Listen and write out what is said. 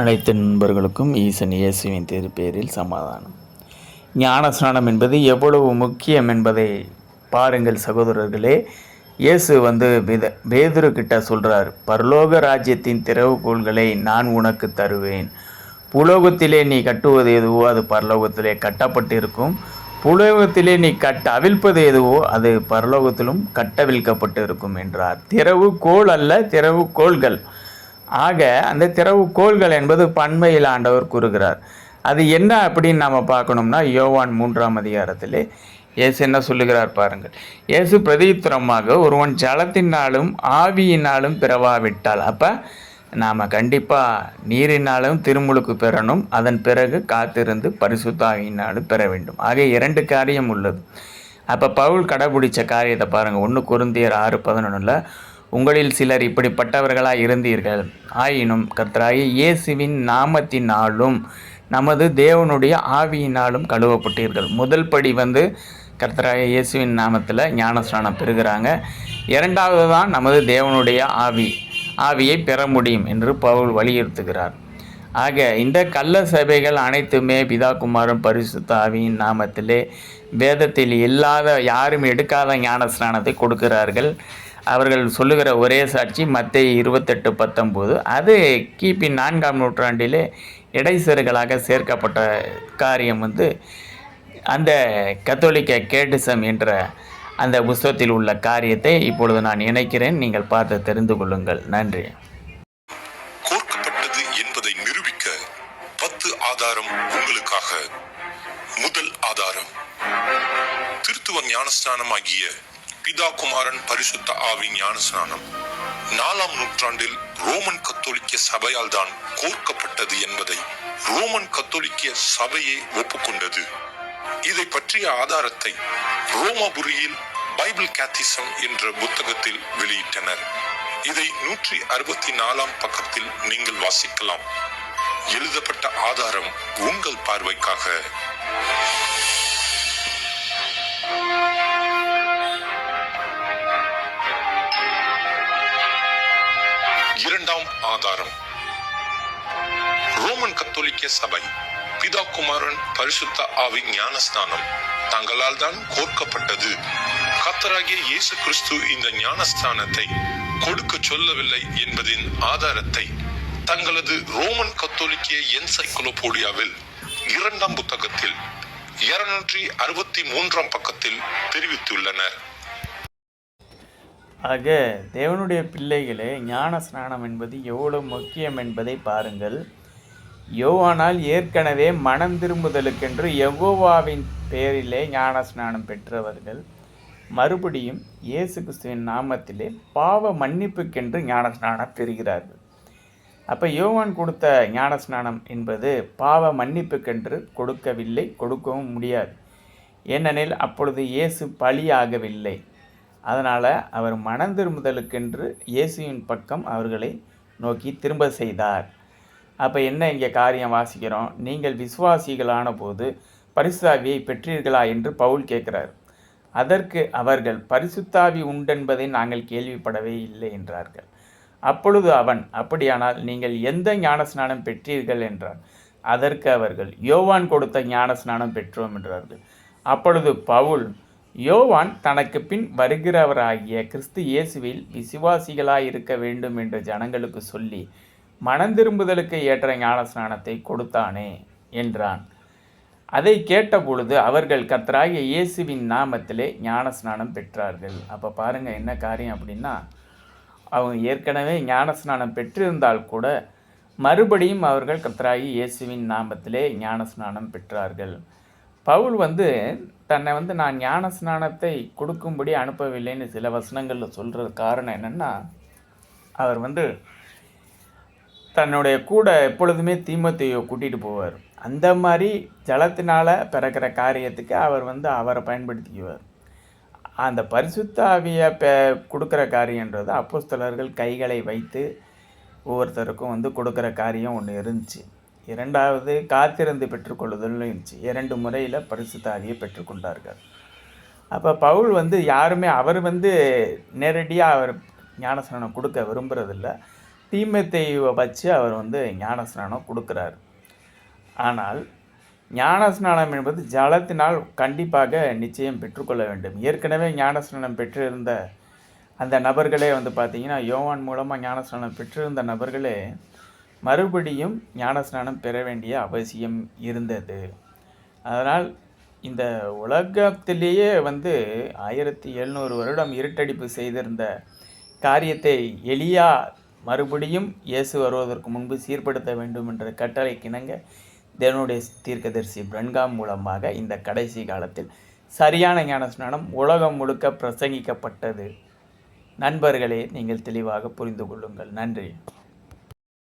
அனைத்து நண்பர்களுக்கும் ஈசன் இயேசுவின் திருப்பேரில் சமாதானம். ஞானஸ்நானம் என்பது எவ்வளவு முக்கியம் என்பதை பாருங்கள் சகோதரர்களே. இயேசு வந்து வித பேதுரு கிட்ட சொல்கிறார் பரலோக ராஜ்யத்தின் திறவுகோள்களை நான் உனக்கு தருவேன். புலோகத்திலே நீ கட்டுவது எதுவோ அது பரலோகத்திலே கட்டப்பட்டிருக்கும். புலோகத்திலே நீ கட்ட அவிழ்ப்பது எதுவோ அது பரலோகத்திலும் கட்டவிழ்க்கப்பட்டு இருக்கும் என்றார். திறவு அல்ல திறவு கோள்கள் ஆக அந்த திறவு கோள்கள் என்பது பன்மையில் ஆண்டவர் கூறுகிறார். அது என்ன அப்படின்னு நாம் பார்க்கணும்னா யோவான் மூன்றாம் அதிகாரத்திலே இயேசு என்ன சொல்லுகிறார் பாருங்கள். இயேசு பிரதித்திரமாக ஒருவன் ஜலத்தினாலும் ஆவியினாலும் பிறவாவிட்டால் அப்போ நாம் கண்டிப்பாக நீரினாலும் திருமுழுக்கு பெறணும் அதன் பிறகு காத்திருந்து பரிசுத்தாவியினாலும் பெற வேண்டும். ஆக இரண்டு காரியம் உள்ளது. அப்போ பவுல் கடைபிடிச்ச காரியத்தை பாருங்கள் ஒன்று குருந்தியர் ஆறு பதினொன்றில் உங்களில் சிலர் இப்படிப்பட்டவர்களாக இருந்தீர்கள். ஆயினும் கர்த்தராகிய இயேசுவின் நாமத்தினாலும் நமது தேவனுடைய ஆவியினாலும் கழுவப்பட்டீர்கள். முதல் படி வந்து கர்த்தராகிய இயேசுவின் நாமத்தில் ஞானஸ்நானம் பெறுகிறாங்க. இரண்டாவது தான் நமது தேவனுடைய ஆவி ஆவியை பெற முடியும் என்று பவுல் வலியுறுத்துகிறார். ஆக இந்த கள்ள சபைகள் அனைத்துமே பிதா குமாரன் பரிசுத்த ஆவியின் நாமத்திலே வேதத்தில் இல்லாத யாரும் எடுக்காத ஞானஸ்நானத்தை கொடுக்கிறார்கள். அவர்கள் சொல்லுகிற ஒரே சாட்சி மத்திய இருபத்தெட்டு பத்தொம்போது. அது கிபி நான்காம் நூற்றாண்டிலே இடைசெருகளாக சேர்க்கப்பட்ட காரியம் வந்து அந்த கத்தோலிக்க கேட்டிசம் என்ற அந்த புஸ்தகத்தில் உள்ள காரியத்தை இப்பொழுது நான் இணைக்கிறேன். நீங்கள் பார்த்து தெரிந்து கொள்ளுங்கள். நன்றி. கோர்க்கப்பட்டது என்பதை நிரூபிக்க பத்து ஆதாரம் உங்களுக்காக. முதல் ஆதாரம் திருத்துவ ஞானஸ்நானம் ஆகிய பிதா குமாரன் பரிசுத்த ஆவி ஞானஸ்நானம். நாலாம் நூற்றாண்டில் ரோமன் கத்தோலிக்க சபையால் தான் கோர்க்கப்பட்டது என்பதை ரோமன் கத்தோலிக்க சபையே ஒப்புக்கொண்டது. இதை பற்றிய ஆதாரத்தை ரோமபுரியில் பைபிள் கேத்திசம் என்ற புத்தகத்தில் வெளியிட்டனர். இதை நூற்றி அறுபத்தி நாலாம் பக்கத்தில் நீங்கள் வாசிக்கலாம். எழுதப்பட்ட ஆதாரம் உங்கள் பார்வைக்காக. ரோமன் கத்தோலிக்க சபை. பிதா குமாரன் பரிசுத்த ஆவி ஞானஸ்தானம். தங்களால் தான் கோர்க்கப்பட்டது. கத்தராகிய இயேசு கிறிஸ்து இந்த ஞானஸ்தானத்தை கொடுக்க சொல்லவில்லை என்பதின் ஆதாரத்தை தங்களது ரோமன் கத்தோலிக்க என்சைக்ளோபோடியாவில் இரண்டாம் புத்தகத்தில் இருநூற்றி அறுபத்தி மூன்றாம் பக்கத்தில் தெரிவித்துள்ளனர். ஆக தேவனுடைய பிள்ளைகளே ஞான ஸ்நானம் என்பது எவ்வளவு முக்கியம் என்பதை பாருங்கள். யோவானால் ஏற்கனவே மனம் திரும்புதலுக்கென்று யகோவாவின் பெயரிலே ஞான ஸ்நானம் பெற்றவர்கள் மறுபடியும் இயேசு கிறிஸ்துவின் நாமத்திலே பாவ மன்னிப்புக்கென்று ஞான ஸ்நானம் பெறுகிறார்கள். அப்போ யோவான் கொடுத்த ஞானஸ்நானம் என்பது பாவ மன்னிப்புக்கென்று கொடுக்கவில்லை கொடுக்கவும் முடியாது. ஏனெனில் அப்பொழுது இயேசு பலியாகவில்லை. அதனால் அவர் மனம் திரும்புதலுக்கென்று இயேசுவின் பக்கம் அவர்களை நோக்கி திரும்ப செய்தார். அப்போ என்ன இங்கே காரியம் வாசிக்கிறோம்? நீங்கள் விசுவாசிகளான போது பரிசுத்தாவியை பெற்றீர்களா என்று பவுல் கேட்கிறார். அதற்கு அவர்கள் பரிசுத்தாவி உண்டென்பதை நாங்கள் கேள்விப்படவே இல்லை என்றார்கள். அப்பொழுது அவன் அப்படியானால் நீங்கள் எந்த ஞானஸ்நானம் பெற்றீர்கள்? என்றார் அதற்கு அவர்கள் யோவான் கொடுத்த ஞானஸ்நானம் பெற்றோம் என்றார்கள். அப்பொழுது பவுல் யோவான் தனக்கு பின் வருகிறவராகிய கிறிஸ்து இயேசுவில் விசுவாசிகளாயிருக்க வேண்டும் என்று ஜனங்களுக்கு சொல்லி மனந்திரும்புதலுக்கு ஏற்ற ஞானஸ்நானத்தை கொடுத்தானே என்றான். அதை கேட்டபொழுது அவர்கள் கர்த்தராகிய இயேசுவின் நாமத்திலே ஞானஸ்நானம் பெற்றார்கள். அப்போ பாருங்கள் என்ன காரியம் அப்படின்னா அவங்க ஏற்கனவே ஞானஸ்நானம் பெற்றிருந்தால் கூட மறுபடியும் அவர்கள் கத்தராகி இயேசுவின் நாமத்திலே ஞானஸ்நானம் பெற்றார்கள். பவுல் வந்து தன்னை வந்து நான் ஞானஸ்நானத்தை கொடுக்கும்படி அனுப்பவில்லைன்னு சில வசனங்களில் சொல்கிற காரணம் என்னென்னா அவர் வந்து தன்னுடைய கூட எப்பொழுதுமே தீமத்தையோ கூட்டிகிட்டு போவார். அந்த மாதிரி ஜலத்தினால் பிறக்கிற காரியத்துக்கு அவர் வந்து அவரை பயன்படுத்திக்குவார். அந்த பரிசுத்த ஆவியை பெ கொடுக்குற காரியன்றது அப்போஸ்தலர்கள் கைகளை வைத்து ஒவ்வொருத்தருக்கும் வந்து கொடுக்குற காரியம் ஒன்று இருந்துச்சு. இரண்டாவது காத்திருந்து பெற்றுக்கொள்ளுதல் இருந்துச்சு. இரண்டு முறையில் பரிசுத்த ஆவியை பெற்றுக்கொண்டார்கள் அப்போ பவுல் வந்து யாருமே அவர் வந்து நேரடியாக அவர் ஞானஸ்நானம் கொடுக்க விரும்புகிறதில்ல தீமத்தேயுவை வச்சு அவர் வந்து ஞானஸ்நானம் கொடுக்குறார். ஆனால் ஞானஸ்நானம் என்பது ஜலத்தினால் கண்டிப்பாக நிச்சயம் பெற்றுக்கொள்ள வேண்டும். ஏற்கனவே ஞானஸ்நானம் பெற்றிருந்த அந்த நபர்களே வந்து பார்த்திங்கன்னா யோவான் மூலமாக ஞானஸ்நானம் பெற்றிருந்த நபர்களே மறுபடியும் ஞானஸ்நானம் பெற வேண்டிய அவசியம் இருந்தது. அதனால் இந்த உலகத்திலேயே வந்து ஆயிரத்தி எழுநூறு வருடம் இருட்டடிப்பு செய்திருந்த காரியத்தை எளியாக மறுபடியும் இயேசு வருவதற்கு முன்பு சீர்படுத்த வேண்டும் என்ற கட்டளை கிணங்க தேவனுடைய தீர்க்கதரிசி பிரன்காம் மூலமாக இந்த கடைசி காலத்தில் சரியான ஞானஸ்நானம் உலகம் முழுக்க பிரசங்கிக்கப்பட்டது. நண்பர்களே நீங்கள் தெளிவாக புரிந்து கொள்ளுங்கள். நன்றி.